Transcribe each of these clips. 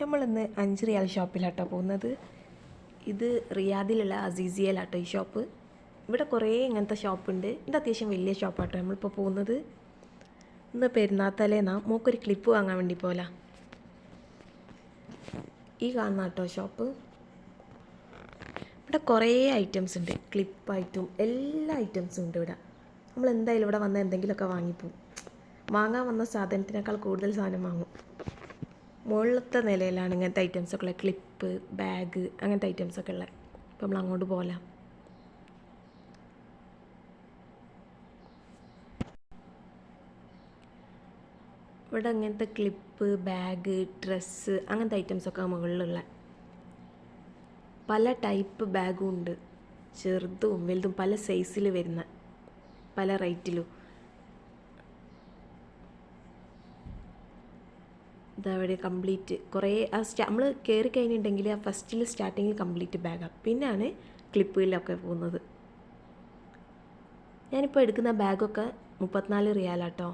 നമ്മളിന്ന് അഞ്ച് റിയാൽ ഷോപ്പിലാട്ടോ പോകുന്നത്. ഇത് റിയാദിലുള്ള അസീസിയയിലാട്ടോ ഈ ഷോപ്പ്. ഇവിടെ കുറേ ഇങ്ങനത്തെ ഷോപ്പുണ്ട്. ഇത് അത്യാവശ്യം വലിയ ഷോപ്പാട്ടോ നമ്മളിപ്പോൾ പോകുന്നത്. ഇന്ന് പെരുന്നാത്തലേന്നാ മോക്കൊരു ക്ലിപ്പ് വാങ്ങാൻ വേണ്ടി പോലാ. ഈ കാണുന്ന കേട്ടോ ഷോപ്പ്. ഇവിടെ കുറേ ഐറ്റംസ് ഉണ്ട്. ക്ലിപ്പായിട്ടും എല്ലാ ഐറ്റംസും ഉണ്ട് ഇവിടെ. നമ്മൾ എന്തായാലും ഇവിടെ വന്ന് എന്തെങ്കിലുമൊക്കെ വാങ്ങിപ്പോവും. വാങ്ങാൻ വന്ന സാധനത്തിനേക്കാൾ കൂടുതൽ സാധനം വാങ്ങും. മുകളിലത്തെ നിലയിലാണ് ഇങ്ങനത്തെ ഐറ്റംസ് ഒക്കെ ഉള്ളത് ക്ലിപ്പ് ബാഗ് അങ്ങനത്തെ ഐറ്റംസ് ഒക്കെ ഉള്ളത് അപ്പം നമ്മൾ അങ്ങോട്ട് പോകലാം. ഇവിടെ അങ്ങനത്തെ ക്ലിപ്പ് ബാഗ് ഡ്രസ്സ് അങ്ങനത്തെ ഐറ്റംസൊക്കെ മുകളിലുള്ള പല ടൈപ്പ് ബാഗും ഉണ്ട്. ചെറുതും വലുതും പല സൈസിൽ വരുന്ന പല റേറ്റിലും ഇതവിടെ കംപ്ലീറ്റ് കുറേ ആ സ്റ്റാ നമ്മൾ കയറി കഴിഞ്ഞിട്ടുണ്ടെങ്കിൽ ആ ഫസ്റ്റിൽ സ്റ്റാർട്ടിങ്ങിൽ കംപ്ലീറ്റ് ബാഗാണ് പിന്നെയാണ് ക്ലിപ്പുകളിലൊക്കെ പോകുന്നത്. ഞാനിപ്പോൾ എടുക്കുന്ന ബാഗൊക്കെ മുപ്പത്തിനാല് റിയാലാട്ടോ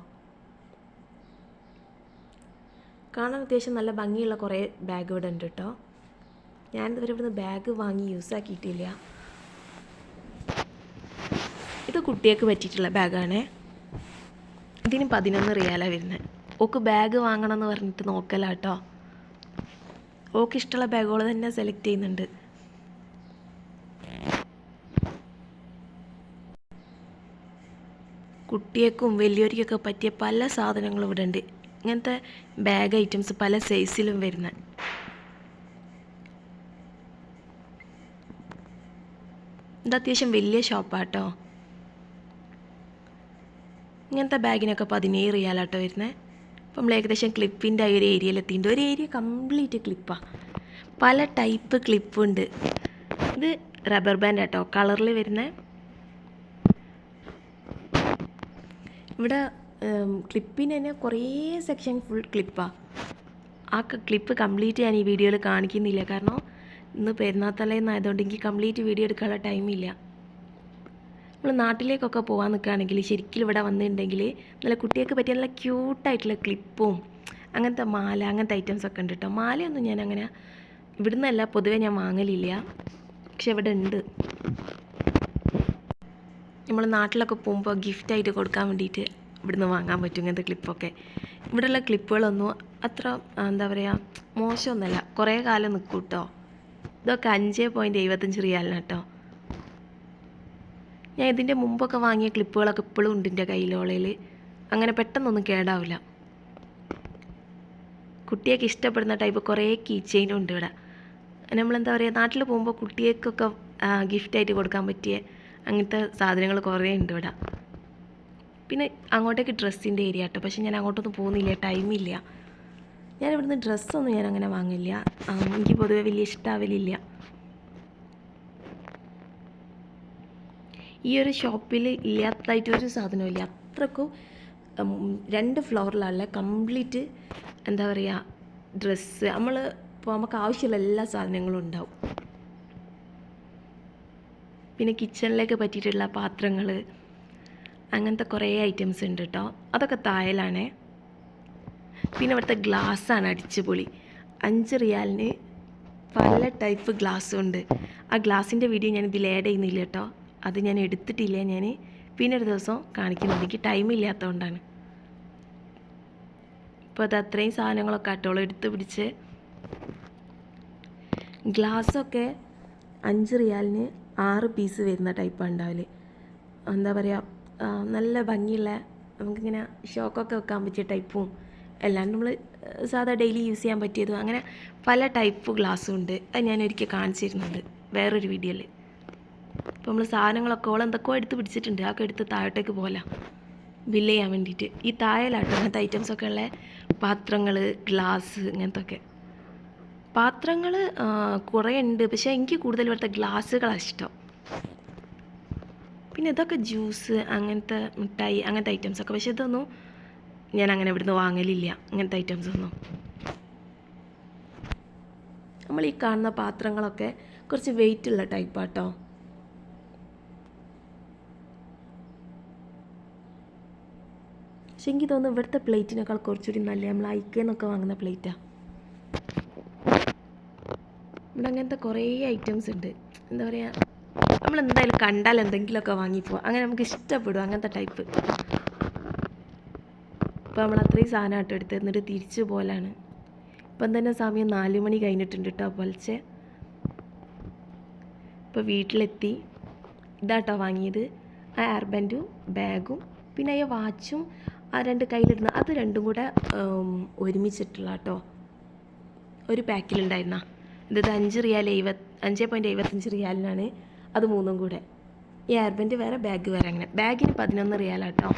കാണാൻ അത്യാവശ്യം നല്ല ഭംഗിയുള്ള കുറേ ബാഗ് ഇവിടെ ഉണ്ട് കേട്ടോ ഞാനിതുവരെ ഇവിടുന്ന് ബാഗ് വാങ്ങി യൂസ് ആക്കിയിട്ടില്ല. ഇത് കുട്ടികൾക്ക് പറ്റിയിട്ടുള്ള ബാഗാണേ ഇതിന് പതിനൊന്ന് റിയാലാണ് വരുന്നത്. ഓക്ക് ബാഗ് വാങ്ങണം എന്ന് പറഞ്ഞിട്ട് നോക്കലാട്ടോ. ഓക്ക് ഇഷ്ടമുള്ള ബാഗുകൾ തന്നെ സെലക്ട് ചെയ്യുന്നുണ്ട്. കുട്ടിയേക്കും വലിയവർക്കൊക്കെ പറ്റിയ പല സാധനങ്ങളും ഇവിടെ ഉണ്ട് ഇങ്ങനത്തെ ബാഗ് ഐറ്റംസ് പല സൈസിലും വരുന്ന. ഇത് അത്യാവശ്യം വലിയ ഷോപ്പാട്ടോ ഇങ്ങനത്തെ ബാഗിനൊക്കെ പതിനേഴ് റിയാലാട്ടോ വരുന്നത് അപ്പം നമ്മൾ ഏകദേശം ക്ലിപ്പിന്റെ ആ ഒരു ഏരിയയിൽ എത്തിയിട്ടുണ്ട്. ഒരു ഏരിയ കംപ്ലീറ്റ് ക്ലിപ്പാണ് പല ടൈപ്പ് ക്ലിപ്പുണ്ട് ഇത് റബ്ബർ ബാൻഡ് കേട്ടോ കളറിൽ വരുന്ന ഇവിടെ ക്ലിപ്പിന് തന്നെ കുറേ സെക്ഷൻ ഫുൾ ക്ലിപ്പാണ് ആ ക്ലിപ്പ് കംപ്ലീറ്റ് ഞാൻ ഈ വീഡിയോയിൽ കാണിക്കുന്നില്ല. കാരണം ഇന്ന് പെരുന്നാത്തലേന്നായതുകൊണ്ട് എനിക്ക് കംപ്ലീറ്റ് വീഡിയോ എടുക്കാനുള്ള ടൈമില്ല നമ്മൾ നാട്ടിലേക്കൊക്കെ പോകാൻ നിൽക്കുകയാണെങ്കിൽ ശരിക്കും ഇവിടെ വന്നിട്ടുണ്ടെങ്കിൽ നല്ല കുട്ടികൾക്ക് പറ്റിയ നല്ല ക്യൂട്ടായിട്ടുള്ള ക്ലിപ്പും അങ്ങനത്തെ മാല അങ്ങനത്തെ ഐറ്റംസ് ഒക്കെ ഉണ്ട് കേട്ടോ മാലയൊന്നും ഞാൻ അങ്ങനെ ഇവിടുന്നല്ല പൊതുവേ ഞാൻ വാങ്ങലില്ല. പക്ഷെ ഇവിടെ ഉണ്ട് നമ്മൾ നാട്ടിലൊക്കെ പോകുമ്പോൾ ഗിഫ്റ്റായിട്ട് കൊടുക്കാൻ വേണ്ടിയിട്ട് ഇവിടുന്ന് വാങ്ങാൻ പറ്റും ഇങ്ങനത്തെ ക്ലിപ്പൊക്കെ. ഇവിടെയുള്ള ക്ലിപ്പുകളൊന്നും അത്ര എന്താ പറയുക മോശമൊന്നുമല്ല. കുറേ കാലം നിൽക്കും കേട്ടോ ഇതൊക്കെ അഞ്ച് പോയിന്റ് എഴുപത്തഞ്ച് റിയാലിന് കേട്ടോ ഞാൻ ഇതിന്റെ മുമ്പൊക്കെ വാങ്ങിയ ക്ലിപ്പുകളൊക്കെ ഇപ്പോഴും ഉണ്ട് എന്റെ കയ്യിലോളയിൽ അങ്ങനെ പെട്ടെന്നൊന്നും കേടാവില്ല കുട്ടിയൊക്കെ ഇഷ്ടപ്പെടുന്ന ടൈപ്പ് കുറേ കീ ചെയിനും ഉണ്ട് ഇവിടെ. നമ്മളെന്താ പറയുക നാട്ടിൽ പോകുമ്പോൾ കുട്ടികൾക്കൊക്കെ ഗിഫ്റ്റായിട്ട് കൊടുക്കാൻ പറ്റിയ അങ്ങനത്തെ സാധനങ്ങൾ കുറേ ഉണ്ട് ഇവിടെ. പിന്നെ അങ്ങോട്ടേക്ക് ഡ്രസ്സിന്റെ ഏരിയ കേട്ടോ. പക്ഷെ ഞാൻ അങ്ങോട്ടൊന്നും പോകുന്നില്ല ടൈമില്ല ഞാൻ ഇവിടുന്ന് ഡ്രസ്സൊന്നും ഞാൻ അങ്ങനെ വാങ്ങില്ല. എനിക്ക് പൊതുവെ വലിയ ഇഷ്ടാവലില്ല. ഈ ഒരു ഷോപ്പിൽ ഇല്ലാത്തതായിട്ടൊരു സാധനമില്ല അത്രക്കും രണ്ട് ഫ്ലോറിലുള്ള കംപ്ലീറ്റ് എന്താ പറയുക ഡ്രസ്സ് നമ്മൾ ഇപ്പോൾ നമുക്ക് ആവശ്യമുള്ള എല്ലാ സാധനങ്ങളും ഉണ്ടാവും. പിന്നെ കിച്ചണിലേക്ക് പറ്റിയിട്ടുള്ള പാത്രങ്ങൾ അങ്ങനത്തെ കുറേ ഐറ്റംസ് ഉണ്ട് കേട്ടോ അതൊക്കെ തായലാണേ. പിന്നെ ഇവിടുത്തെ ഗ്ലാസ്സാണ് അടിച്ചുപൊളി. അഞ്ച് റിയാലിന് പല ടൈപ്പ് ഗ്ലാസ്സും ഉണ്ട്. ആ ഗ്ലാസിന്റെ വീഡിയോ ഞാൻ ഇതിൽ ആഡ് ചെയ്യുന്നില്ല കേട്ടോ അത് ഞാൻ എടുത്തിട്ടില്ല ഞാൻ. പിന്നെ ഒരു ദിവസം കാണിക്കുന്നത് എനിക്ക് ടൈം ഇല്ലാത്തതുകൊണ്ടാണ് ഇപ്പോൾ അത് അത്രയും സാധനങ്ങളൊക്കെ ആട്ടോളം എടുത്ത് പിടിച്ച് ഗ്ലാസ്സൊക്കെ അഞ്ച് റിയാലിന് ആറ് പീസ് വരുന്ന ടൈപ്പാണ് ഉണ്ടാവൽ. എന്താ പറയുക നല്ല ഭംഗിയുള്ള നമുക്കിങ്ങനെ ഷോക്കൊക്കെ വെക്കാൻ പറ്റിയ ടൈപ്പും എല്ലാം നമ്മൾ സാധാ ഡെയിലി യൂസ് ചെയ്യാൻ പറ്റിയതും അങ്ങനെ പല ടൈപ്പ് ഗ്ലാസ്സും ഉണ്ട്. അത് ഞാൻ ഒരിക്കൽ കാണിച്ചിരുന്നുണ്ട് വേറൊരു വീഡിയോയിൽ അപ്പോൾ നമ്മൾ സാധനങ്ങളൊക്കെ ഓളം എന്തൊക്കെയോ എടുത്ത് പിടിച്ചിട്ടുണ്ട്. അതൊക്കെ എടുത്ത് താഴോട്ടേക്ക് പോലെ ബില്ല് ചെയ്യാൻ വേണ്ടിയിട്ട്. ഈ താഴെയിലാട്ടോ അങ്ങനത്തെ ഐറ്റംസ് ഒക്കെ ഉള്ള പാത്രങ്ങൾ ഗ്ലാസ് ഇങ്ങനത്തെ ഒക്കെ പാത്രങ്ങൾ കുറേ ഉണ്ട്. പക്ഷേ എനിക്ക് കൂടുതൽ ഇവിടുത്തെ ഗ്ലാസ്സുകളാണ് ഇഷ്ടം. പിന്നെ ഇതൊക്കെ ജ്യൂസ് അങ്ങനത്തെ മിഠായി അങ്ങനത്തെ ഐറ്റംസ് ഒക്കെ. പക്ഷേ ഇതൊന്നും ഞാൻ അങ്ങനെ ഇവിടുന്ന് വാങ്ങലില്ല. അങ്ങനത്തെ ഐറ്റംസ് ഒന്നും. നമ്മൾ ഈ കാണുന്ന പാത്രങ്ങളൊക്കെ കുറച്ച് വെയിറ്റ് ഉള്ള ടൈപ്പാട്ടോ പക്ഷെ എനിക്ക് തോന്നുന്നു ഇവിടുത്തെ പ്ലേറ്റിനേക്കാൾ കുറച്ചുകൂടി നല്ല നമ്മൾ ഐക്കേന്നൊക്കെ വാങ്ങുന്ന പ്ലേറ്റാണ് ഇവിടെ അങ്ങനത്തെ കുറേ ഐറ്റംസ് ഉണ്ട്. എന്താ പറയുക നമ്മൾ എന്തായാലും കണ്ടാൽ എന്തെങ്കിലുമൊക്കെ വാങ്ങിപ്പോവാം അങ്ങനെ നമുക്ക് ഇഷ്ടപ്പെടും അങ്ങനത്തെ ടൈപ്പ്. ഇപ്പം നമ്മൾ അത്രയും സാധനം ആട്ടോ എടുത്ത് എന്നിട്ട് തിരിച്ചു പോലാണ്. ഇപ്പം തന്നെ സമയം നാല് മണി കഴിഞ്ഞിട്ടുണ്ട് കേട്ടോ പൊലച്ച് ഇപ്പോൾ വീട്ടിലെത്തി. ഇതാട്ടോ വാങ്ങിയത്. ആ ഹെയർ ബാൻഡും ബാഗും. പിന്നെ ആ വാച്ചും ആ രണ്ട് കയ്യിലിടുന്ന അത് രണ്ടും കൂടെ ഒരുമിച്ചിട്ടുള്ള കേട്ടോ ഒരു പാക്കിലുണ്ടായിരുന്ന. ഇത് അഞ്ച് റിയാൽ എഴുപത് അഞ്ച് പോയിന്റ് എഴുപത്തഞ്ച് റിയാലിനാണ്. അത് മൂന്നും കൂടെ. ഈ എയർ വേറെ ബാഗ് വേറെ അങ്ങനെ. ബാഗിന് പതിനൊന്ന് റിയാലാട്ടോ.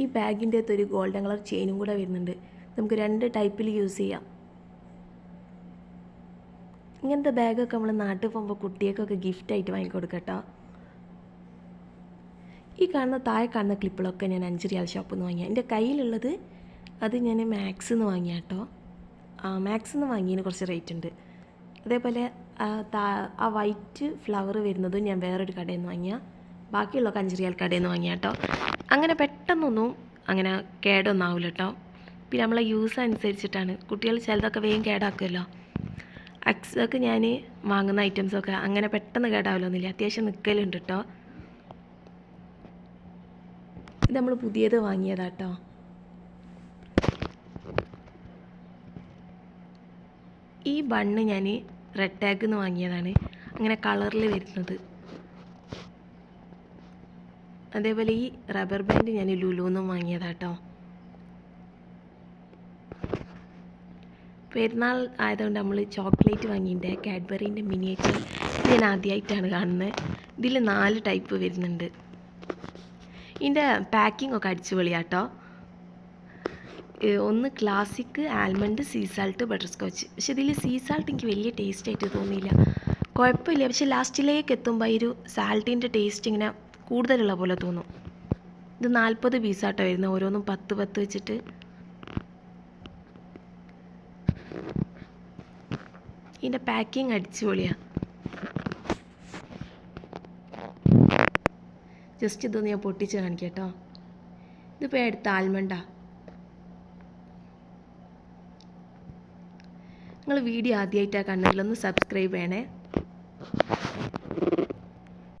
ഈ ബാഗിന്റെ അകത്ത് ഒരു ഗോൾഡൻ കളർ ചെയിനും കൂടെ വരുന്നുണ്ട്. നമുക്ക് രണ്ട് ടൈപ്പിൽ യൂസ് ചെയ്യാം. ഇങ്ങനത്തെ ബാഗൊക്കെ നമ്മൾ നാട്ടിൽ പോകുമ്പോൾ കുട്ടികൾക്കൊക്കെ ഗിഫ്റ്റായിട്ട് വാങ്ങിക്കൊടുക്കട്ടോ. ഈ കാണുന്ന താഴെ കാണുന്ന ക്ലിപ്പുകളൊക്കെ ഞാൻ അഞ്ച് റിയാൽ ഷോപ്പിൽ നിന്ന് വാങ്ങിയ. എന്റെ കയ്യിലുള്ളത് അത് ഞാൻ മാക്സ് നിന്ന് വാങ്ങിയ കേട്ടോ മാക്സ് നിന്ന് വാങ്ങിയതിന് കുറച്ച് റേറ്റ് ഉണ്ട്. അതേപോലെ ആ വൈറ്റ് ഫ്ലവർ വരുന്നതും ഞാൻ വേറൊരു കടയിൽ നിന്ന് വാങ്ങിയ. ബാക്കിയുള്ളൊക്കെ അഞ്ച് റിയാൽ കടയിൽ നിന്ന് വാങ്ങിയ കേട്ടോ അങ്ങനെ പെട്ടെന്നൊന്നും അങ്ങനെ കേടൊന്നും ആവില്ല കേട്ടോ പിന്നെ നമ്മളെ യൂസ് അനുസരിച്ചിട്ടാണ്. കുട്ടികൾ ചിലതൊക്കെ വേഗം കേടാക്കുമല്ലോ അക്സൊക്കെ ഞാൻ വാങ്ങുന്ന ഐറ്റംസൊക്കെ അങ്ങനെ പെട്ടെന്ന് കേടാവില്ലൊന്നുമില്ല അത്യാവശ്യം നിൽക്കലുണ്ട് കേട്ടോ നമ്മൾ പുതിയത് വാങ്ങിയതാട്ടോ. ഈ ബണ്ണ് ഞാൻ റെഡ് ടാഗ് നിന്ന് വാങ്ങിയതാണ്. അങ്ങനെ കളറിൽ വരുന്നത്. അതേപോലെ ഈ റബ്ബർ ബാൻഡ് ഞാൻ ലുലുന്നും വാങ്ങിയതാട്ടോ. പെരുന്നാൾ ആയതുകൊണ്ട് നമ്മൾ ചോക്ലേറ്റ് വാങ്ങിയിട്ടുണ്ട് കാഡ്ബറീന്റെ മിനിയേച്ചർ ഞാൻ ആദ്യമായിട്ടാണ് കാണുന്നത് ഇതിൽ നാല് ടൈപ്പ് വരുന്നുണ്ട്. ഇതിന്റെ പാക്കിംഗ് ഒക്കെ അടിച്ചുപൊളിയാട്ടോ. ഏഹ് ഒന്ന് classic almond sea salt butterscotch പക്ഷെ ഇതിൽ സീ സാൾട്ട് എനിക്ക് വലിയ ടേസ്റ്റ് ആയിട്ട് തോന്നിയില്ല. കുഴപ്പമില്ല. പക്ഷെ ലാസ്റ്റിലേക്ക് എത്തുമ്പോൾ ഈ ഒരു സാൾട്ടിന്റെ ടേസ്റ്റ് ഇങ്ങനെ കൂടുതലുള്ള പോലെ തോന്നും. ഇത് നാൽപ്പത് പീസാട്ടോ വരുന്നത്. ഓരോന്നും പത്ത് പത്ത് വെച്ചിട്ട്. ഇതിന്റെ പാക്കിംഗ് അടിച്ചുപൊളിയാണ് ജസ്റ്റ് ഇതൊന്ന് ഞാൻ പൊട്ടിച്ച് കാണിക്കാം കേട്ടോ. ഇതിപ്പോൾ എടുത്ത ആൽമണ്ടാ നിങ്ങൾ വീഡിയോ ആദ്യമായിട്ടാണ് കണ്ണതിലൊന്ന് സബ്സ്ക്രൈബ് ചെയ്യണേ.